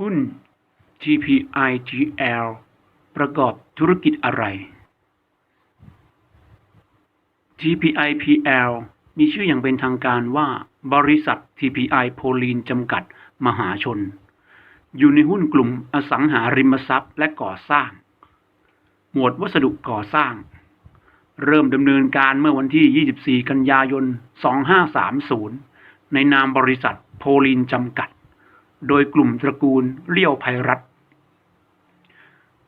หุ้น TPIGL ประกอบธุรกิจอะไร TPIPL มีชื่ออย่างเป็นทางการว่า บริษัท TPI โพลีนจำกัด มหาชน อยู่ในหุ้นกลุ่มอสังหาริมทรัพย์และก่อสร้าง หมวดวัสดุก่อสร้าง เริ่มดำเนินการเมื่อวันที่ 24 กันยายน 2530 ในนามบริษัทโพลีนจำกัด โดยกลุ่มตระกูลเลี้ยวไพรัต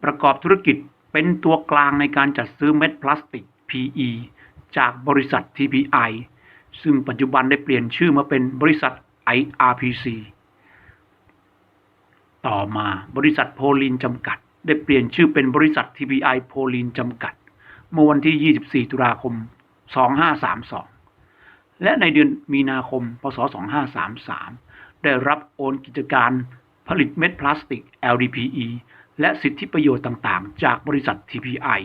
ประกอบธุรกิจเป็นตัวกลางในการจัดซื้อเม็ดพลาสติก PE จากบริษัท TPI ซึ่งปัจจุบันได้เปลี่ยนชื่อมาเป็นบริษัท IRPC ต่อมาบริษัทโพลีนจำกัด ได้เปลี่ยนชื่อเป็นบริษัท TPI โพลีนจำกัด เมื่อวันที่ 24 ตุลาคม 2532 และในเดือนมีนาคม พศ 2533 ได้รับโอนกิจการผลิตเม็ดพลาสติก LDPE และสิทธิประโยชน์ต่างๆ จากบริษัท TPI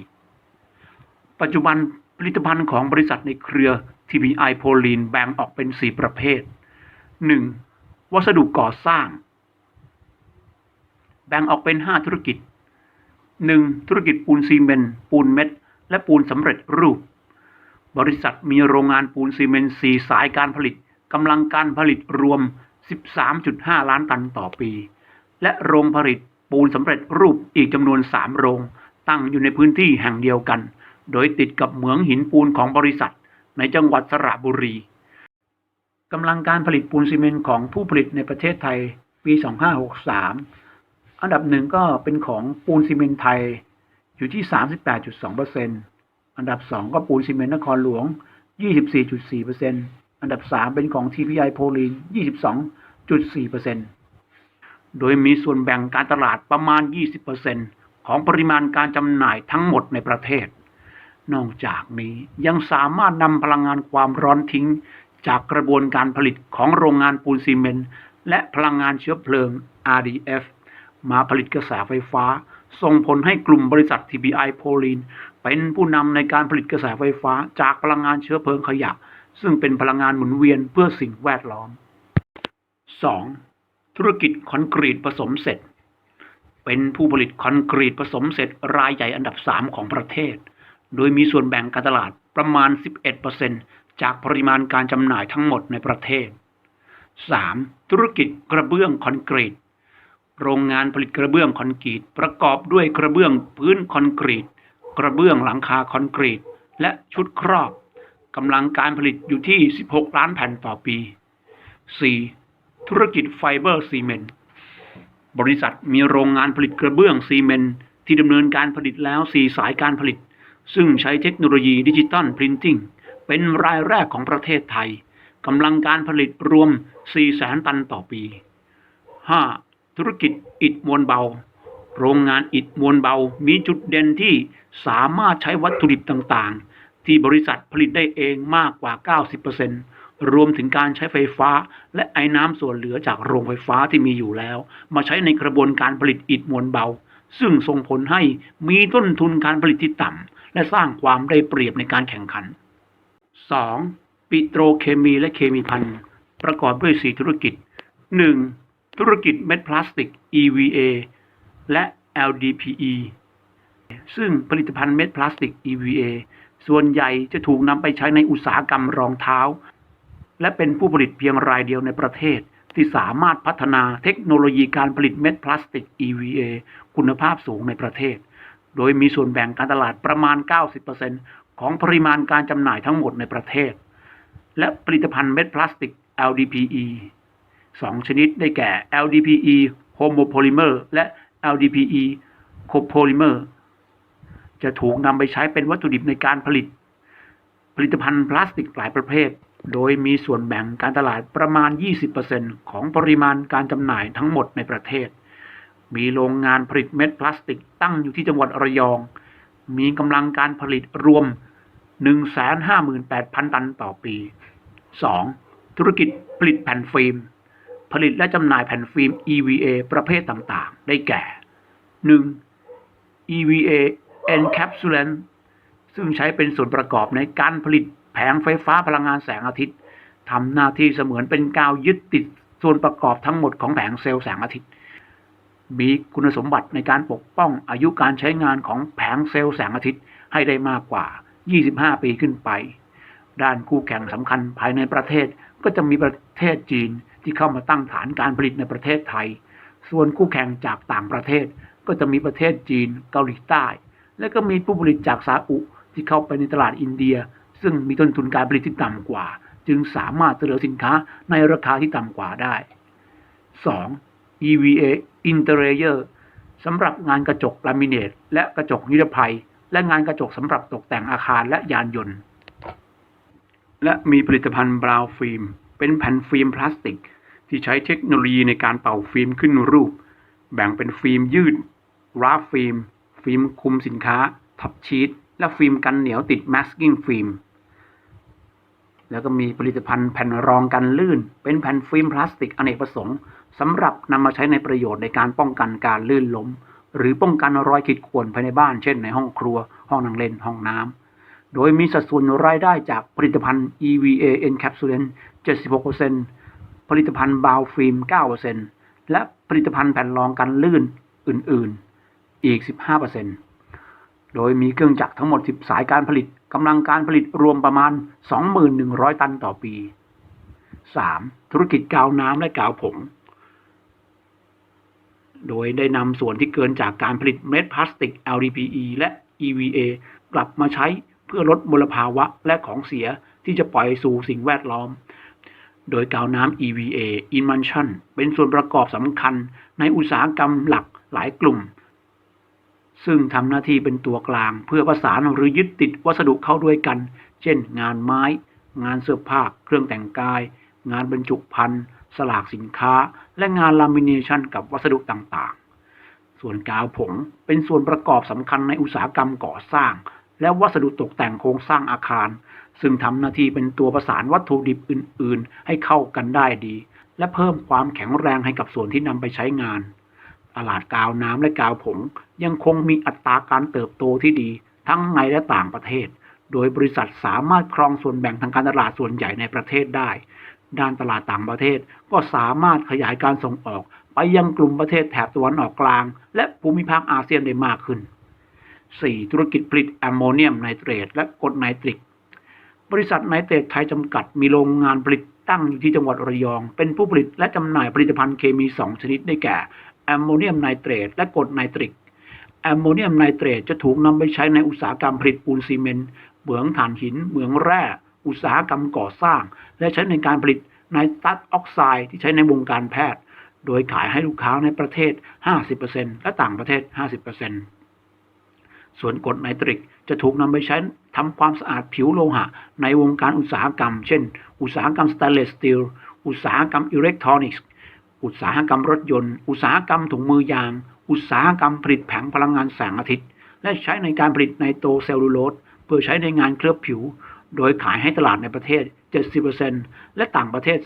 ปัจจุบันผลิตภัณฑ์ของบริษัทในเครือ TPI โพลีนแบ่งออกเป็น 4 ประเภท 1. วัสดุก่อสร้าง แบ่งออกเป็น 5 ธุรกิจ 1. ธุรกิจปูนซีเมนต์ปูนเม็ด และปูนสำเร็จรูป บริษัทมีโรงงานปูนซีเมนต์4สายการผลิตกำลังการผลิตรวม 13.5 ล้านตันต่อปี และโรงผลิตปูนสำเร็จรูปอีกจำนวน 3 โรง ตั้งอยู่ในพื้นที่แห่งเดียวกัน โดยติดกับเหมืองหินปูนของบริษัท ในจังหวัดสระบุรีกำลังการผลิตปูนซีเมนต์ของผู้ผลิตในประเทศไทยปี 2563 อันดับหนึ่งก็เป็นของปูนซีเมนต์ไทยอยู่ที่ 38.2%อันดับ 2 ก็ปูนซีเมนต์นครหลวง 24.4% อันดับ 3 เป็นของ TPI โพลีน22.4%โดยมีส่วนแบ่งการตลาดประมาณ 20%ของปริมาณการจำหน่ายทั้งหมดในประเทศ นอกจากนี้ยังสามารถนำพลังงานความร้อนทิ้ง จากกระบวนการผลิตของโรงงานปูนซีเมนต์และพลังงานเชื้อเพลิง RDF มาผลิตกระแสไฟฟ้า ส่งผลให้กลุ่มบริษัท TPI โพลีนเป็นผู้นำในการผลิตกระแสไฟฟ้าจากพลังงานเชื้อเพลิงขยะ ซึ่งเป็นพลังงานหมุนเวียนเพื่อสิ่งแวดล้อม 2. ธุรกิจคอนกรีตผสมเสร็จ เป็นผู้ผลิตคอนกรีตผสมเสร็จรายใหญ่อันดับ 3 ของประเทศ โดยมีส่วนแบ่งการตลาดประมาณ 11%จากปริมาณการจำหน่ายทั้งหมดในประเทศ 3. ธุรกิจกระเบื้องคอนกรีต โรงงานผลิตกระเบื้องคอนกรีต ประกอบด้วยกระเบื้องพื้นคอนกรีต กระเบื้องหลังคาคอนกรีต และชุดครอบ กำลังการผลิตอยู่ที่ 16 ล้านแผ่นต่อปี 4. ธุรกิจไฟเบอร์ซีเมนต์บริษัทมีโรงงานผลิตกระเบื้องซีเมนต์ที่ดำเนินการผลิตแล้ว 4 สายการผลิต ซึ่งใช้เทคโนโลยีดิจิตอลพรินติ้งเป็นรายแรกของประเทศไทยกำลังการผลิตรวม 4 แสนตันต่อปี 5. ธุรกิจอิฐมวลเบา โรงงานอิฐมวลเบามีจุดเด่นที่สามารถใช้วัตถุดิบต่างๆ ที่บริษัทผลิตได้เองมากกว่า 90%รวมถึงการใช้ไฟฟ้า และไอ้น้ำส่วนเหลือจากโรงไฟฟ้าที่มีอยู่แล้ว มาใช้ในกระบวนการผลิตอิฐมวลเบา ซึ่งส่งผลให้มีต้นทุนการผลิตที่ต่ำ และสร้างความได้เปรียบในการแข่งขัน 2. ปิโตรเคมีและเคมีภัณฑ์ประกอบด้วย 4 ธุรกิจ 1. ธุรกิจเม็ดพลาสติก EVA และ LDPE ซึ่งผลิตภัณฑ์เม็ดพลาสติก EVA ส่วนใหญ่จะถูกนำไปใช้ในอุตสาหกรรมรองเท้า และเป็นผู้ผลิตเพียงรายเดียวในประเทศ ที่สามารถพัฒนาเทคโนโลยีการผลิตเม็ดพลาสติก EVA คุณภาพสูงในประเทศ โดยมีส่วนแบ่งการตลาดประมาณ 90%ของปริมาณการจำหน่ายทั้งหมดในประเทศ และผลิตภัณฑ์เม็ดพลาสติก LDPE สองชนิดได้แก่ LDPE homopolymer และ LDPE copolymer จะถูกนำไปใช้เป็นวัตถุดิบในการผลิต ผลิตภัณฑ์พลาสติกหลายประเภท โดยมีส่วนแบ่งการตลาดประมาณ 20%ของปริมาณการจำหน่ายทั้งหมดในประเทศ มีโรงงานผลิตเม็ดพลาสติกตั้งอยู่ที่จังหวัดระยอง มีกำลังการผลิตรวม 158,000 ตันต่อปี 2. ธุรกิจผลิตแผ่นฟิล์ม ผลิตและจำหน่ายแผ่นฟิล์ม EVA ประเภทต่างๆ ได้แก่ 1. EVA encapsulant ซึ่งใช้เป็นส่วนประกอบในการผลิตแผงไฟฟ้าพลังงานแสงอาทิตย์ทำหน้าที่เสมือนเป็นกาวยึดติดส่วนประกอบทั้งหมดของแผงเซลล์แสงอาทิตย์ มีคุณสมบัติในการปกป้องอายุการใช้งานของแผงเซลล์แสงอาทิตย์ให้ได้มากกว่า 25 ปีขึ้นไป ด้านคู่แข่งสำคัญภายในประเทศก็จะมีประเทศจีนที่เข้ามาตั้งฐานการผลิตในประเทศไทย ส่วนคู่แข่งจากต่างประเทศก็จะมีประเทศจีน เกาหลีใต้ และก็มีผู้ผลิตจากซาอุที่เข้าไปในตลาดอินเดีย ซึ่งมีต้นทุนการผลิตที่ต่ำกว่า จึงสามารถเสนอสินค้าในราคาที่ต่ำกว่าได้ 2. EVA Interior สำหรับงานกระจกลามิเนตและกระจกนิรภัย และงานกระจกสำหรับตกแต่งอาคารและยานยนต์ และมีผลิตภัณฑ์บราวฟิล์ม เป็นแผ่นฟิล์มพลาสติก ที่ใช้เทคโนโลยีในการเป่าฟิล์มขึ้นรูป แบ่งเป็นฟิล์มยืดราฟฟิล์ม ฟิล์มคุมสินค้าทับชีตและฟิล์มกันเหนียวติด masking ฟิล์มแล้วก็มีผลิตภัณฑ์แผ่นรองกันลื่น เป็นแผ่นฟิล์มพลาสติกอเนกประสงค์สำหรับนำมาใช้ในประโยชน์ในการป้องกันการลื่นล้ม หรือป้องกันรอยขีดข่วนภายในบ้าน เช่นในห้องครัว ห้องนั่งเล่นห้องน้ำโดยมีสัดส่วนรายได้จากผลิตภัณฑ์ EVA Encapsulant 76%ผลิตภัณฑ์บาวฟิล์ม 9%และผลิตภัณฑ์แผ่นรองกันลื่นอื่นๆ อีก 15%โดยมีเครื่องจักรทั้งหมด 10 สายการผลิตกำลังการผลิตรวมประมาณ21,100 ตันต่อปี 3. ธุรกิจกาวน้ำและกาวผง โดยได้นำส่วนที่เกินจากการผลิตเม็ดพลาสติก LDPE และ EVA กลับมาใช้เพื่อลดมลภาวะและของเสียที่จะปล่อยสู่สิ่งแวดล้อม โดยกาวน้ำ EVA Emulsion เป็นส่วนประกอบสำคัญในอุตสาหกรรมหลักหลายกลุ่ม ซึ่งทำหน้าที่เป็นตัวกลาง เพื่อประสานหรือยึดติดวัสดุเข้าด้วยกัน เช่น งานไม้ งานเสื้อผ้า เครื่องแต่งกาย งานบรรจุภัณฑ์ สลากสินค้า และงานลามิเนชันกับวัสดุต่างๆ ส่วนกาวผงเป็นส่วนประกอบสำคัญในอุตสาหกรรมก่อสร้าง และวัสดุตกแต่งโครงสร้างอาคาร ซึ่งทำหน้าที่เป็นตัวประสานวัตถุดิบอื่น ๆ ให้เข้ากันได้ดี และเพิ่มความแข็งแรงให้กับส่วนที่นำไปใช้งานตลาดกาวน้ำและกาวผง ยังคงมีอัตราการเติบโตที่ดี ทั้งในและต่างประเทศ โดยบริษัทสามารถครองส่วนแบ่งทางการตลาดส่วนใหญ่ในประเทศได้ ด้านตลาดต่างประเทศก็สามารถขยายการส่งออกไปยังกลุ่มประเทศแถบตะวันออกกลาง และภูมิภาคอาเซียนได้มากขึ้น 4. ธุรกิจผลิตแอมโมเนียมไนเตรตและกรดไนตริก บริษัทไนเตรตไทยจำกัดมีโรงงานผลิตตั้งอยู่ที่จังหวัดระยอง เป็นผู้ผลิตและจำหน่ายผลิตภัณฑ์เคมี 2 ชนิดได้แก่แอมโมเนียมไนเตรตและกรดไนตริก แอมโมเนียมไนเตรตจะถูกนำไปใช้ในอุตสาหกรรมผลิตปูนซีเมนต์เหมืองถ่านหิน เหมืองแร่ อุตสาหกรรมก่อสร้าง และใช้ในการผลิตไนตรัสออกไซด์ที่ใช้ในวงการแพทย์ โดยขายให้ลูกค้าในประเทศ 50%และต่างประเทศ 50%ส่วนกรดไนตริกจะถูกนำไปใช้ทำความสะอาดผิวโลหะ ในวงการอุตสาหกรรม เช่น อุตสาหกรรมสแตนเลสสตีล อุตสาหกรรมอิเล็กทรอนิกส์ อุตสาหกรรมรถยนต์ อุตสาหกรรมถุงมือยาง อุตสาหกรรมผลิตแผงพลังงานแสงอาทิตย์ และใช้ในการผลิตไนโตรเซลลูโลสเพื่อใช้ในงานเคลือบผิว โดยขายให้ตลาดในประเทศ 70%และต่างประเทศ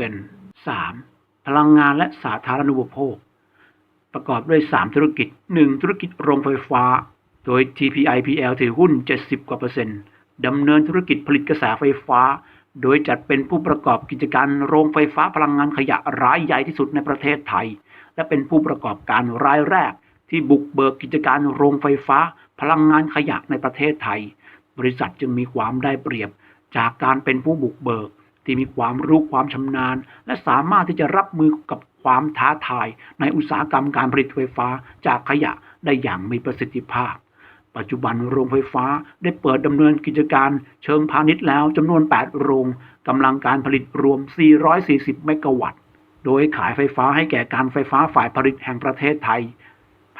30% 3. พลังงานและสาธารณูปโภค ประกอบด้วย 3 ธุรกิจ 1. ธุรกิจโรงไฟฟ้า โดย TPIPL ถือหุ้น 70 กว่าเปอร์เซ็นต์ดำเนินธุรกิจผลิตกระแสไฟฟ้า โดยจัดเป็นผู้ประกอบกิจการโรงไฟฟ้าพลังงานขยะรายใหญ่ที่สุดในประเทศไทย และเป็นผู้ประกอบการรายแรก ที่บุกเบิกกิจการโรงไฟฟ้า พลังงานขยะในประเทศไทย บริษัทจึงมีความได้เปรียบ จากการเป็นผู้บุกเบิก ที่มีความรู้ความชำนาญ และสามารถที่จะรับมือกับความท้าทาย ในอุตสาหกรรมการผลิตไฟฟ้าจากขยะได้อย่างมีประสิทธิภาพ ปัจจุบันโรงไฟฟ้าได้เปิดดำเนินกิจการเชิงพาณิชย์แล้วจำนวน 8 โรงกำลังการผลิตรวม 440 เมกะวัตต์ โดยขายไฟฟ้าให้แก่การไฟฟ้าฝ่ายผลิตแห่งประเทศไทย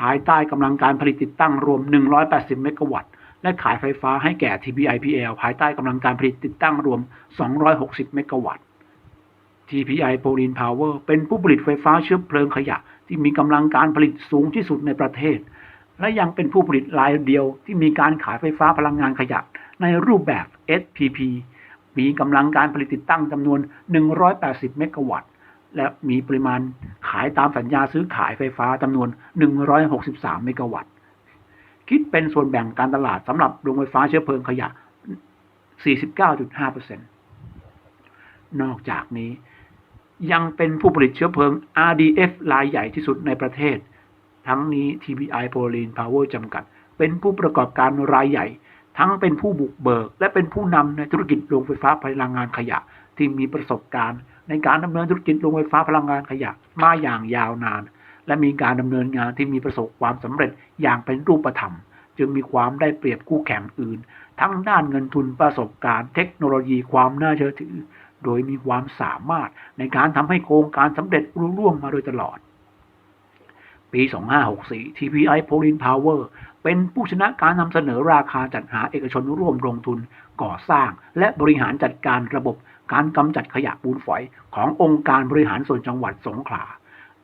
ภายใต้กำลังการผลิตติดตั้งรวม 180 เมกะวัตต์ และขายไฟฟ้าให้แก่ TPIPL ภายใต้กำลังการผลิตติดตั้งรวม 260 เมกะวัตต์ TPI p o l i n Power เป็นผู้ผลิตไฟฟ้าเชื้อเพลิงขยะ ที่มีกำลังการผลิตสูงที่สุดในประเทศ และยังเป็นผู้ผลิตรายเดียวที่มีการขายไฟฟ้าพลังงานขยะ ในรูปแบบ SPP มีกำลังการผลิตติดตั้งจำนวน 180 เมกะวัตต์ และมีปริมาณขายตามสัญญาซื้อขายไฟฟ้าจำนวน 163 เมกะวัตต์ คิดเป็นส่วนแบ่งการตลาดสำหรับโรงไฟฟ้าเชื้อเพลิงขยะ 49.5%นอกจากนี้ ยังเป็นผู้ผลิตเชื้อเพลิง RDF รายใหญ่ที่สุดในประเทศ ทั้งนี้ TPI p o l i n Power จำกัด เป็นผู้ประกอบการรายใหญ่ ทั้งเป็นผู้บุกเบิก และเป็นผู้นำในธุรกิจโรงไฟฟ้าพลังงานขยะที่มีประสบการณ์ ในการดำเนินธุรกิจโรงไฟฟ้าพลังงานขยะมาอย่างยาวนาน และมีการดำเนินงานที่มีประสบความสำเร็จอย่างเป็นรูปธรรม จึงมีความได้เปรียบคู่แข่งอื่น ทั้งด้านเงินทุนประสบการณ์เทคโนโลยีความน่าเชื่อถือ โดยมีความสามารถในการทำให้โครงการสำเร็จรุ่ร่วงมาโดยตลอด ปี 2564 TPI p o l i n Power เป็นผู้ชนะการนำเสนอราคาจัดหาเอกชนร่วมลงทุนก่อสร้าง และบริหารจัดการระบบ การกำจัดขยะปูนฝอยขององค์การบริหารส่วนจังหวัดสงขลา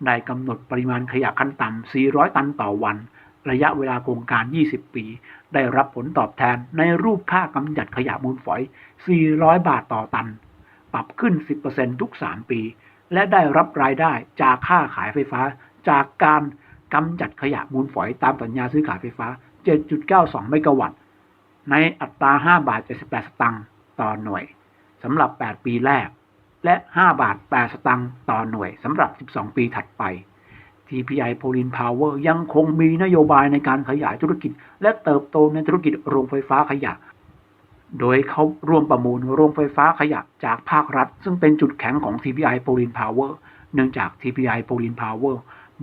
ได้กำหนดปริมาณขยะขั้นต่ำ 400 ตันต่อวัน ระยะเวลาโครงการ 20 ปี ได้รับผลตอบแทนในรูปค่ากำจัดขยะมูลฝอย 400 บาทต่อตัน ปรับขึ้น 10%ทุก 3 ปี และได้รับรายได้จากค่าขายไฟฟ้า จากการกำจัดขยะมูลฝอยตามสัญญาซื้อขายไฟฟ้า 7.92 เมกะวัตต์ ในอัตรา 5 บาท 78 สตางค์ต่อหน่วย สำหรับ 8 ปีแรก และ 5 บาท 8 สตางค์ต่อหน่วยสำหรับ 12 ปีถัดไป TPI p o l i n Power ยังคงมีนโยบายในการขยายธุรกิจ และเติบโตในธุรกิจโรงไฟฟ้าขยะ โดยเขาร่วมประมูลโรงไฟฟ้าขยะจากภาครัฐ ซึ่งเป็นจุดแข็งของ TPI p o l i n Power เนื่องจาก TPI p o l i n Power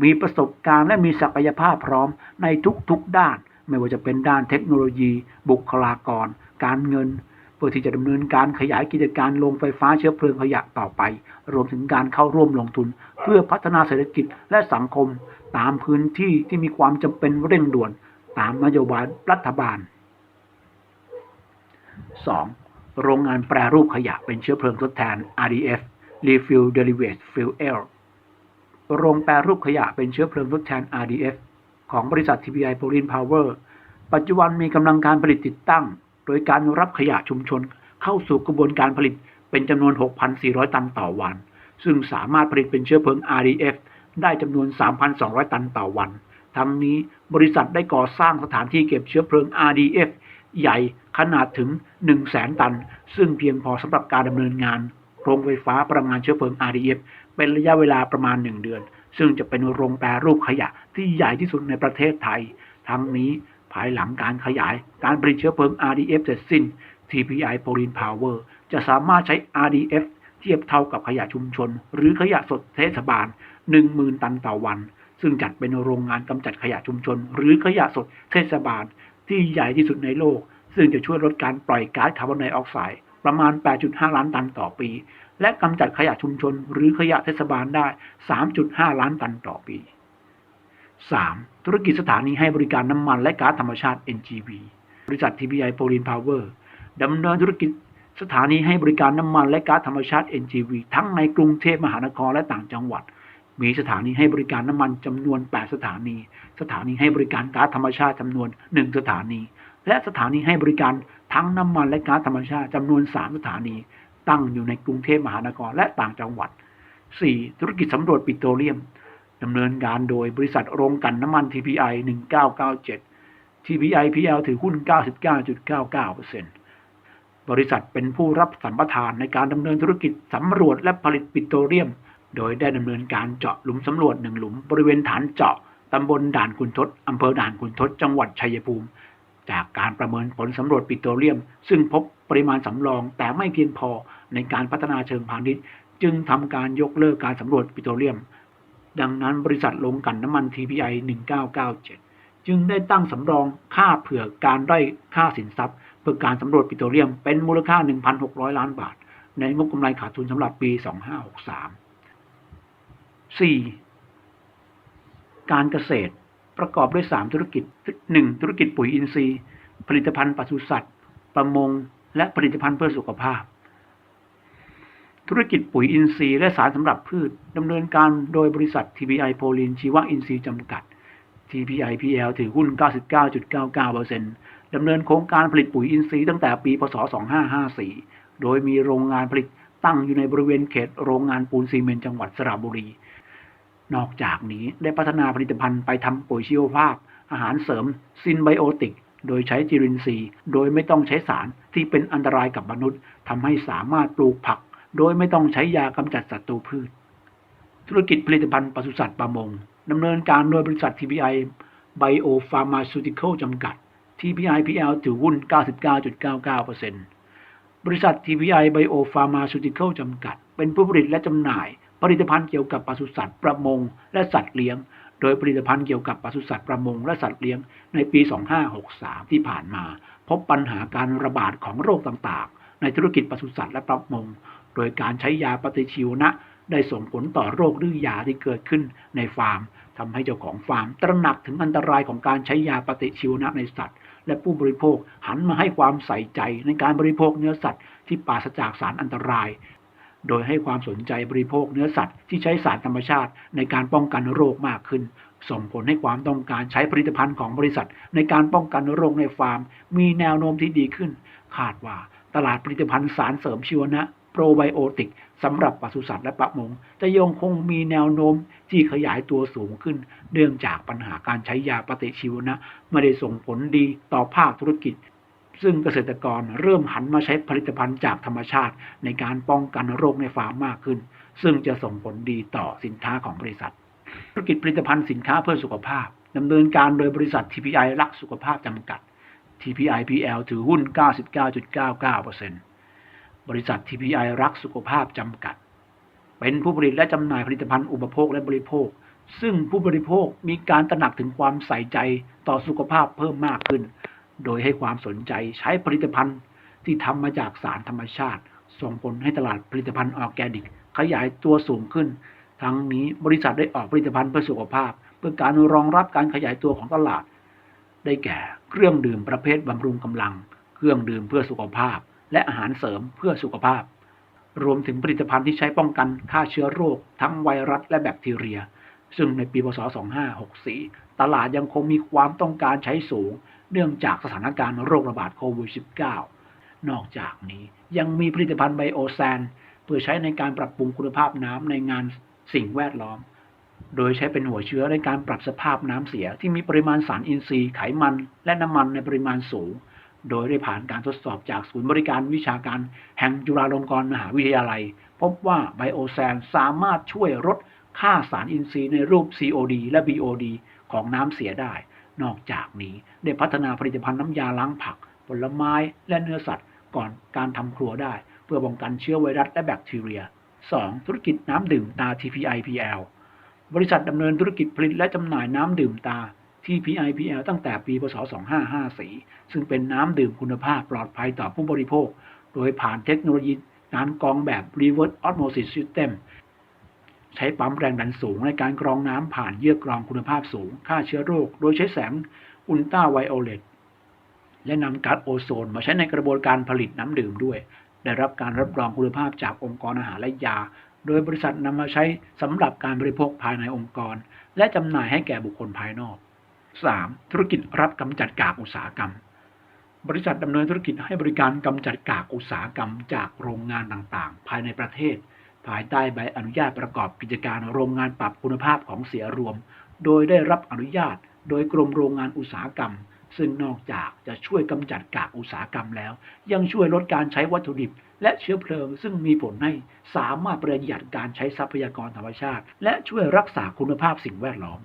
มีประสบการณ์และมีศักยภาพพร้อมในทุกๆด้าน ไม่ว่าจะเป็นด้านเทคโนโลยี บุคลากร การเงิน เพื่อที่จะดำเนินการขยายกิจการโรงไฟฟ้าเชื้อเพลิงขยะต่อไป รวมถึงการเข้าร่วมลงทุน เพื่อพัฒนาเศรษฐกิจและสังคม ตามพื้นที่ที่มีความจำเป็นเร่งด่วน ตามนโยบายรัฐบาล 2. โรงงานแปรรูปขยะเป็นเชื้อเพลิงทดแทน RDF Refill Derived Fuel โรงแปรรูปขยะเป็นเชื้อเพลิงทดแทน RDF ของบริษัท TPI p o l i n Power ปัจจุบันมีกำลังการผลิตติดตั้ง โดยการรับขยะชุมชนเข้าสู่กระบวนการผลิตเป็นจำนวน 6,400 ตันต่อวัน ซึ่งสามารถผลิตเป็นเชื้อเพลิง RDF ได้จำนวน 3,200 ตันต่อวัน ทั้งนี้บริษัทได้ก่อสร้างสถานที่เก็บเชื้อเพลิง RDF ใหญ่ขนาดถึง 100,000 ตัน ซึ่งเพียงพอสำหรับการดำเนินงาน โรงไฟฟ้าพลังงานเชื้อเพลิง RDF เป็นระยะเวลาประมาณ 1 เดือน ซึ่งจะเป็นโรงแปรรูปขยะที่ใหญ่ที่สุดในประเทศไทย ทั้งนี้ ภายหลังการขยายการผลิตเชื้อเพลิง RDF เสร็จสิ้น TPI p o l i n Power จะสามารถใช้ RDF เทียบเท่ากับขยะชุมชน หรือขยะสดเทศบาล 10,000 ตันต่อวัน ซึ่งจัดเป็นโรงงานกำจัดขยะชุมชน หรือขยะสดเทศบาล ที่ใหญ่ที่สุดในโลก ซึ่งจะช่วยลดการปล่อยก๊าซคาร์บอนไดออกไซด์ประมาณ 8.5 ล้านตันต่อปี และกำจัดขยะชุมชน หรือขยะเทศบาลได้ 3.5 ล้านตันต่อปี 3. ธุรกิจสถานีให้บริการน้ำมันและก๊าซธรรมชาติ NGV บริษัท TPI p o l i n Power ดำเนินธุรกิจสถานีให้บริการน้ำมันและก๊าซธรรมชาติ NGV ทั้งในกรุงเทพมหานครและต่างจังหวัด มีสถานีให้บริการน้ำมันจำนวน 8 สถานี สถานีให้บริการก๊าซธรรมชาติจำนวน 1 สถานี และสถานีให้บริการทั้งน้ำมันและก๊าซธรรมชาติจำนวน 3 สถานี ตั้งอยู่ในกรุงเทพมหานครและต่างจังหวัด 4. ธุรกิจสำรวจปิโตรเลียม ดำเนินการโดยบริษัทโรงกันน้ำมัน TPI 1997 TPI PL ถือหุ้น 99.99%บริษัทเป็นผู้รับสัมปทานในการดำเนินธุรกิจสำรวจและผลิตปิโตรเลียม โดยได้ดำเนินการเจาะหลุมสำรวจหนึ่งหลุมบริเวณฐานเจาะตำบลด่านคุณทศอำเภอด่านคุณทศ จังหวัดชัยภูมิ จากการประเมินผลสำรวจปิโตรเลียม ซึ่งพบปริมาณสำรองแต่ไม่เพียงพอในการพัฒนาเชิงพาณิชย์ จึงทำการยกเลิกการสำรวจปิโตรเลียม ดังนั้นบริษัทโรงกันน้ำมัน TPI 1997 จึงได้ตั้งสำรองค่าเผื่อการได้ค่าสินทรัพย์ เพื่อการสำรวจปิโตรเลียมเป็นมูลค่า 1,600 ล้านบาท ในงบกำไรขาดทุนสำหรับปี 2563 4. การเกษตรประกอบด้วย 3 ธุรกิจ 1. ธุรกิจปุ๋ยอินทรีย์ ผลิตภัณฑ์ปศุสัตว์ ประมง และผลิตภัณฑ์เพื่อสุขภาพ ธุรกิจปุ๋ยอินทรีย์และสารสำหรับพืชดำเนินการโดยบริษัท TPI โพลินชีวอินทรีย์จำกัด TPI PL ถือหุ้น 99.99%ดำเนินโครงการผลิตปุ๋ยอินทรีย์ตั้งแต่ปี พศ 2554 โดยมีโรงงานผลิตตั้งอยู่ในบริเวณเขตโรงงานปูนซีเมนต์จังหวัดสระบุรี นอกจากนี้ได้พัฒนาผลิตภัณฑ์ไปทำปุ๋ยชีวภาพ อาหารเสริมซินไบโอติก โดยใช้จิรินทรีย์ โดยไม่ต้องใช้สารที่เป็นอันตรายกับมนุษย์ทำให้สามารถปลูกผัก โดยไม่ต้องใช้ยากำจัดศัตรูพืช ธุรกิจผลิตภัณฑ์ปศุสัตว์ประมงดำเนินการโดยบริษัท TPI Biopharmaceutical จำกัด TPIPL ถือหุ้น 99.99%บริษัท TPI Biopharmaceutical จำกัด เป็นผู้ผลิตและจำหน่าย ผลิตภัณฑ์เกี่ยวกับปศุสัตว์ประมง และสัตว์เลี้ยง โดยผลิตภัณฑ์เกี่ยวกับปศุสัตว์ประมงและสัตว์เลี้ยงในปี 2563 ที่ผ่านมา พบปัญหาการระบาดของโรคต่างๆ ในธุรกิจปศุสัตว์และประมง โดยการใช้ยาปฏิชีวนะ ได้ส่งผลต่อโรคดื้อยาที่เกิดขึ้นในฟาร์มทำให้เจ้าของฟาร์ม ตระหนักถึงอันตรายของการใช้ยาปฏิชีวนะในสัตว์ และผู้บริโภคหันมาให้ความใส่ใจในการบริโภคเนื้อสัตว์ที่ปราศจากสารอันตราย โดยให้ความสนใจบริโภคเนื้อสัตว์ที่ใช้สารธรรมชาติในการป้องกันโรคมากขึ้นส่งผลให้ความต้องการใช้ผลิตภัณฑ์ของบริษัท ในการป้องกันโรคในฟาร์ม มีแนวโน้มที่ดีขึ้น คาดว่าตลาดผลิตภัณฑ์สารเสริมชีวนะโปรไบโอติกสำหรับปศุสัตว์และประมง จะยังคงมีแนวโน้มที่ขยายตัวสูงขึ้น เนื่องจากปัญหาการใช้ยาปฏิชีวนะ ไม่ได้ส่งผลดีต่อภาคธุรกิจ ซึ่งเกษตรกรเริ่มหันมาใช้ผลิตภัณฑ์จากธรรมชาติ ในการป้องกันโรคในฟาร์มมากขึ้น ซึ่งจะส่งผลดีต่อสินค้าของบริษัท ธุรกิจผลิตภัณฑ์สินค้าเพื่อสุขภาพดำเนินการโดยบริษัท TPI รักสุขภาพจำกัด TPI PL ถือหุ้น 99.99% บริษัท TPI รักสุขภาพจำกัด เป็นผู้ผลิตและจำหน่ายผลิตภัณฑ์อุปโภคและบริโภค ซึ่งผู้บริโภคมีการตระหนักถึงความใส่ใจต่อสุขภาพเพิ่มมากขึ้น โดยให้ความสนใจใช้ผลิตภัณฑ์ที่ทำมาจากสารธรรมชาติ ส่งผลให้ตลาดผลิตภัณฑ์ออร์แกนิก ขยายตัวสูงขึ้น ทั้งนี้บริษัทได้ออกผลิตภัณฑ์เพื่อสุขภาพ เพื่อการรองรับการขยายตัวของตลาด ได้แก่ เครื่องดื่มประเภทบำรุงกำลัง เครื่องดื่มเพื่อสุขภาพ และอาหารเสริมเพื่อสุขภาพ รวมถึงผลิตภัณฑ์ที่ใช้ป้องกันฆ่าเชื้อโรค ทั้งไวรัสและแบคทีเรีย ซึ่งในปีพศ 2564 ตลาดยังคงมีความต้องการใช้สูง เนื่องจากสถานการณ์โรคระบาดโควิด -19 นอกจากนี้ยังมีผลิตภัณฑ์ไบโอแซนเพื่อใช้ในการปรับปรุงคุณภาพน้ำในงานสิ่งแวดล้อม โดยใช้เป็นหัวเชื้อในการปรับสภาพน้ำเสียที่มีปริมาณสารอินทรีย์ไขมัน และน้ำมันในปริมาณสูง โดยได้ผ่านการทดสอบจากศูนย์บริการวิชาการแห่งจุฬาลงกรณ์มหาวิทยาลัย พบว่าไบโอแซนสามารถช่วยลดค่าสารอินทรีย์ในรูป COD และ BOD ของน้ำเสียได้ นอกจากนี้ได้พัฒนาผลิตภัณฑ์น้ำยาล้างผัก ผลไม้และเนื้อสัตว์ ก่อนการทำครัวได้ เพื่อป้องกันเชื้อไวรัสและแบคทีเรีย 2. ธุรกิจน้ำดื่มตา TPIPL บริษัทดำเนินธุรกิจผลิตและจำหน่ายน้ำดื่มตา TPIPL ตั้งแต่ปีพศ 2554 ซึ่งเป็นน้ำดื่มคุณภาพปลอดภัยต่อผู้บริโภค โดยผ่านเทคโนโลยีการกรองแบบ Reverse Osmosis System ใช้ปั๊มแรงดันสูงในการกรองน้ำผ่านเยื่อกรองคุณภาพสูง ฆ่าเชื้อโรค โดยใช้แสงอุลตราไวโอเลตและนำก๊าซโอโซนมาใช้ในกระบวนการผลิตน้ำดื่มด้วย ได้รับการรับรองคุณภาพจากองค์กรอาหารและยา โดยบริษัทนำมาใช้สำหรับการบริโภคภายในองค์กร และจำหน่ายให้แก่บุคคลภายนอก 3. ธุรกิจรับกำจัดกากอุตสาหกรรม บริษัทดำเนินธุรกิจให้บริการกำจัดกากอุตสาหกรรม จากโรงงานต่างๆ ภายในประเทศ ภายใต้ใบอนุญาตประกอบกิจการโรงงานปรับคุณภาพของเสียรวม โดยได้รับอนุญาตโดยกรมโรงงานอุตสาหกรรม ซึ่งนอกจากจะช่วยกำจัดกากอุตสาหกรรมแล้ว ยังช่วยลดการใช้วัตถุดิบ และเชื้อเพลิง ซึ่งมีผลให้สามารถประหยัดการใช้ทรัพยากรธรรมชาติ และช่วยรักษาคุณภาพสิ่งแวดล้อม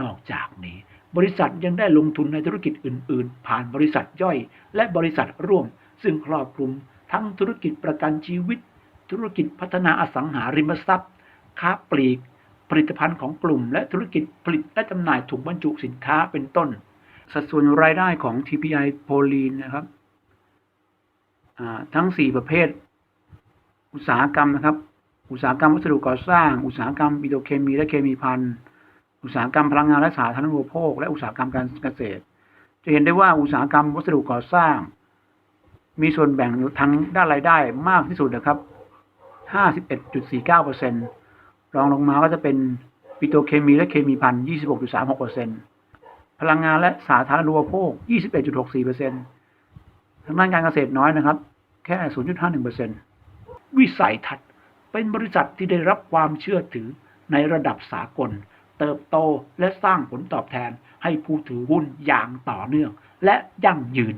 นอกจากนี้ บริษัทยังได้ลงทุนในธุรกิจอื่น ๆ ผ่านบริษัทย่อย และบริษัทร่วม ซึ่งครอบคลุมทั้งธุรกิจประกันชีวิต ธุรกิจพัฒนาอสังหาริมทรัพย์ ค้าปลีก ผลิตภัณฑ์ของกลุ่ม และธุรกิจผลิตและจำหน่ายถุงบรรจุสินค้าเป็นต้น สัดส่วนรายได้ของ TPI โพลีนนะครับทั้ง 4 ประเภท อุตสาหกรรมนะครับ อุตสาหกรรมวัสดุก่อสร้าง อุตสาหกรรมปิโตรเคมีและเคมีภัณฑ์ อุตสาหกรรมพลังงานและสาธารณูปโภค และอุตสาหกรรมการเกษตร จะเห็นได้ว่าอุตสาหกรรมวัสดุก่อสร้าง มีส่วนแบ่งทางด้านรายได้มากที่สุดนะครับ51.49%รองลงมาก็จะเป็นปิโตรเคมีและเคมีภัณฑ์26.36%พลังงานและสาธารณูปโภค 21.64%ทางด้านการเกษตรน้อยนะครับ แค่ 0.51%วิสัยทัศน์เป็นบริษัทที่ได้รับความเชื่อถือในระดับสากล เติบโตและสร้างผลตอบแทนให้ผู้ถือหุ้นอย่างต่อเนื่องและยั่งยืน